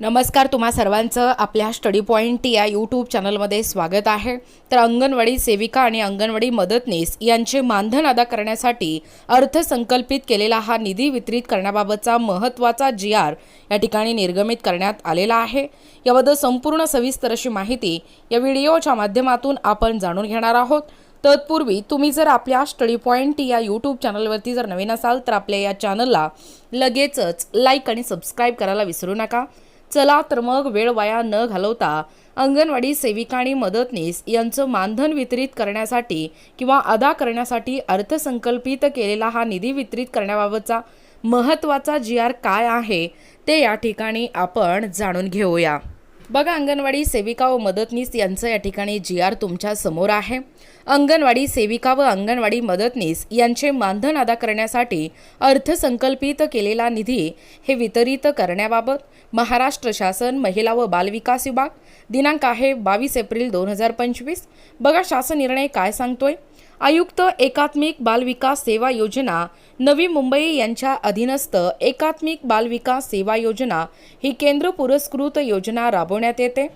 नमस्कार तुम्हा सर्वांचं आपल्या स्टडी पॉईंट या यूट्यूब चॅनलमध्ये स्वागत आहे. तर अंगणवाडी सेविका आणि अंगणवाडी मदतनीस यांचे मानधन अदा करण्यासाठी अर्थसंकल्पित केलेला हा निधी वितरित करण्याबाबतचा महत्त्वाचा जी आर या ठिकाणी निर्गमित करण्यात आलेला आहे. याबद्दल संपूर्ण सविस्तर अशी माहिती या व्हिडिओच्या माध्यमातून आपण जाणून घेणार आहोत. तत्पूर्वी तुम्ही जर आपल्या स्टडी पॉईंट या यूट्यूब चॅनलवरती जर नवीन असाल तर आपल्या या चॅनलला लगेचच लाईक आणि सबस्क्राईब करायला विसरू नका. चला तर मग वेळ वाया न घालवता अंगणवाडी सेविका आणि मदतनीस यांचं मानधन वितरित करण्यासाठी किंवा अदा करण्यासाठी अर्थसंकल्पित केलेला हा निधी वितरित करण्याबाबतचा महत्त्वाचा जी आर काय आहे ते या ठिकाणी आपण जाणून घेऊया. बघा अंगणवाडी सेविका व मदतनीस यांचं या ठिकाणी जी आर तुमच्यासमोर आहे. अंगणवाडी सेविका व अंगणवाडी मदतनीस यांचे मानधन अदा करण्यासाठी अर्थसंकल्पित केलेला निधी हे वितरित करण्याबाबत महाराष्ट्र शासन महिला व बालविकास विभाग दिनांक आहे बावीस एप्रिल दोन हजार पंचवीस. बघा शासन निर्णय काय सांगतोय? आयुक्त एकात्मिक बालविकास सेवा योजना नवी मुंबई यांच्या अधीनस्थ एकात्मिक बालविकास सेवा योजना ही केंद्र पुरस्कृत योजना राबवण्यात येते.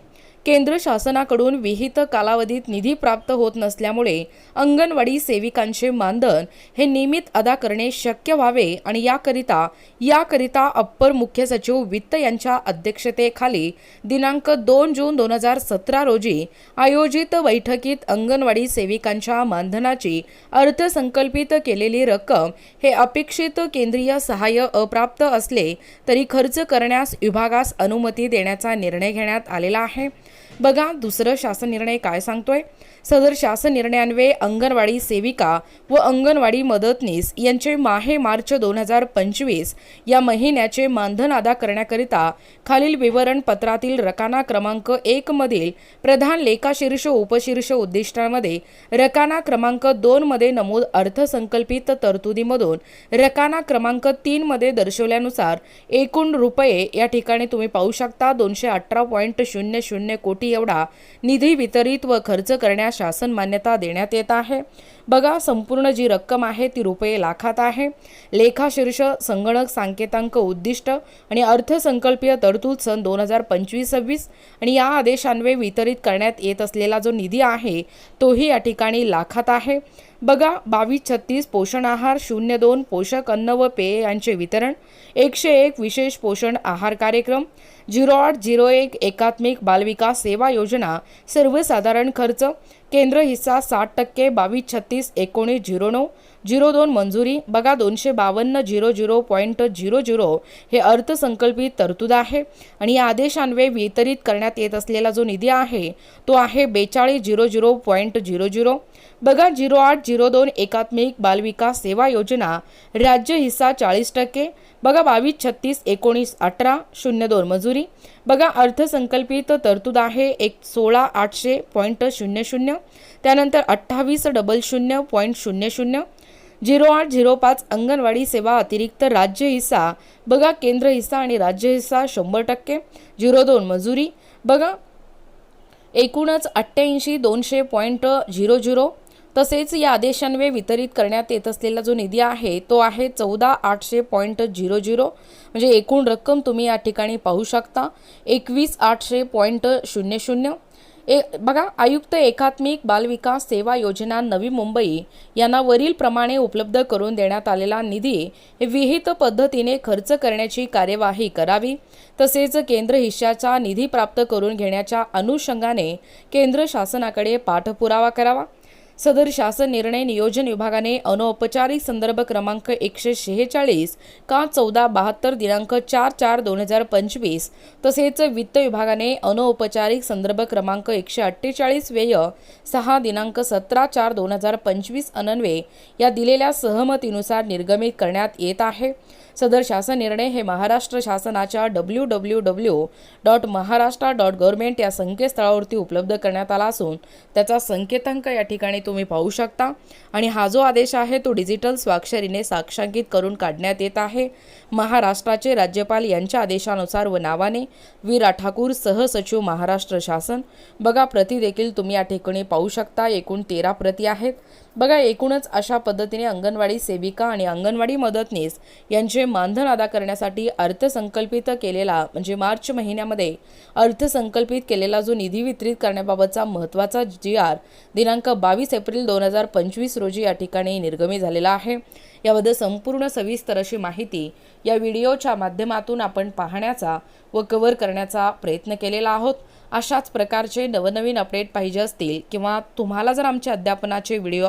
केंद्र शासनाकडून विहित कालावधीत निधी प्राप्त होत नसल्यामुळे अंगणवाडी सेविकांचे मानधन हे नियमित अदा करणे शक्य व्हावे आणि याकरिता याकरिता अप्पर मुख्य सचिव वित्त यांच्या अध्यक्षतेखाली दिनांक दोन जून दोन हजार सतरा रोजी आयोजित बैठकीत अंगणवाडी सेविकांच्या मानधनाची अर्थसंकल्पित केलेली रक्कम हे अपेक्षित केंद्रीय सहाय्य अप्राप्त असले तरी खर्च करण्यास विभागास अनुमती देण्याचा निर्णय घेण्यात आलेला आहे. बघा दुसरं शासन निर्णय काय सांगतोय? सदर शासन निर्णयान्वये अंगणवाडी सेविका व अंगणवाडी मदतनीस यांचे माहे मार्च दोन हजार पंचवीस या महिन्याचे मानधन अदा करण्याकरिता खालील विवरण पत्रातील रकाना क्रमांक एक मधील प्रधान लेखाशीर्ष उपशीर्ष उद्दिष्टांमध्ये रकाना क्रमांक दोन मध्ये नमूद अर्थसंकल्पित तरतुदीमधून रकाना क्रमांक तीन मध्ये दर्शवल्यानुसार एकूण रुपये या ठिकाणी तुम्ही पाहू शकता. दोनशे अठरा पॉईंट शून्य शून्य कोटी एवढा निधी वितरित व खर्च करण्यास शासन मान्यता देण्यात येत आहे. बघा संपूर्ण जी रक्कम आहे ती रुपये लाखात आहे. लेखाशीर्ष संगणक सांकेतांक उद्दिष्ट आणि अर्थसंकल्पीय तरतूद सन दोन हजार पंचवीस सव्वीस आणि या आदेशान्वये वितरित करण्यात येत असलेला जो निधी आहे तोही या ठिकाणी लाखात आहे. बघा बावीस छत्तीस पोषण आहार शून्य दोन पोषक अन्न व पेय यांचे वितरण एकशे एक विशेष पोषण आहार कार्यक्रम झिरो आठ झिरो एक एकात्मिक बालविकास सेवा योजना सर्वसाधारण खर्च केंद्र हिस्सा साठ टक्के बावीस छत्तीस एकोणीस झिरो नऊ झिरो दोन मंजुरी. बघा दोनशे बावन्न zero zero point zero zero हे अर्थसंकल्पित तरतूद आहे. आणि या आदेशान्वये वितरित करण्यात येत असलेला जो निधी आहे तो आहे बेचाळीस zero zero point zero zero. बघा झिरो आठ झिरो दोन एकात्मिक बालविकास सेवा योजना राज्य हिस्सा चाळीस टक्के. बघा बावीस छत्तीस एकोणीस अठरा शून्य दोन मजुरी. बघा अर्थसंकल्पित तरतूद आहे. एक सोळा आठशे पॉईंट शून्य शून्य. त्यानंतर अठ्ठावीस डबल शून्य पॉईंट शून्य शून्य. झिरो आठ झिरो पाच अंगणवाडी सेवा अतिरिक्त राज्य हिस्सा. बघा केंद्र हिस्सा आणि राज्य हिस्सा शंभर टक्के. झिरो दोन मजुरी. बघा एकूणच अठ्ठ्याऐंशी दोनशे पॉईंट झिरो झिरो. तसेच या आदेशान्वये वितरित करण्यात येत असलेला जो निधी आहे तो आहे चौदा आठशे पॉईंट झिरो झिरो. म्हणजे एकूण रक्कम तुम्ही या ठिकाणी पाहू शकता. एकवीस आठशे पॉईंट शून्य शून्य. ए बघा आयुक्त एकात्मिक बालविकास सेवा योजना नवी मुंबई यांना वरील प्रमाणे उपलब्ध करून देण्यात आलेला निधी हे विहित पद्धतीने खर्च करण्याची कार्यवाही करावी. तसेच केंद्र हिश्श्याचा निधी प्राप्त करून घेण्याच्या अनुषंगाने केंद्र शासनाकडे पाठपुरावा करावा. सदर शासन निर्णय नियोजन विभागाने अनौपचारिक संदर्भ क्रमांक एकशे शेहेचाळीस का चौदा बहात्तर दिनांक चार चार दोन हजार पंचवीस तसेच वित्त विभागाने अनौपचारिक संदर्भ क्रमांक एकशे अठ्ठेचाळीस व्यय सहा दिनांक सतरा चार दोन हजार पंचवीस अनन्वे या दिलेल्या सहमतीनुसार निर्गमित करण्यात येत आहे. सदर शासन निर्णय हे महाराष्ट्र शासनाच्या W W W dot Maharashtra dot government या संकेतस्थळावरती उपलब्ध करण्यात आला असून त्याचा संकेतांक या ठिकाणी तुम्ही पाहू शकता. आणि हा जो आदेश आहे तो डिजिटल स्वाक्षरीने साक्षांकित करून काढण्यात येत आहे. महाराष्ट्राचे राज्यपाल यांच्या आदेशानुसार व नावाने वीरा ठाकूर सहसचिव महाराष्ट्र शासन. बघा प्रती देखील तुम्ही या ठिकाणी पाहू शकता एकूण तेरा प्रती आहेत. बघा एकूणच अशा पद्धतीने अंगणवाडी सेविका आणि अंगणवाडी मदतनीस यांचे मानधन अदा करण्यासाठी अर्थसंकल्पित केलेला म्हणजे मार्च महिन्यामध्ये अर्थसंकल्पित केलेला जो निधी वितरित करण्याबाबतचा महत्त्वाचा जी आर दिनांक बावीस एप्रिल दोन हजार पंचवीस रोजी या ठिकाणी निर्गमी झालेला आहे. याबद्दल संपूर्ण सविस्तर अशी माहिती या व्हिडिओच्या माध्यमातून आपण पाहण्याचा व कव्हर करण्याचा प्रयत्न केलेला आहोत. अशाच प्रकारचे नवनवीन अपडेट पाहिजे असतील किंवा तुम्हाला जर आमचे अध्यापनाचे व्हिडिओ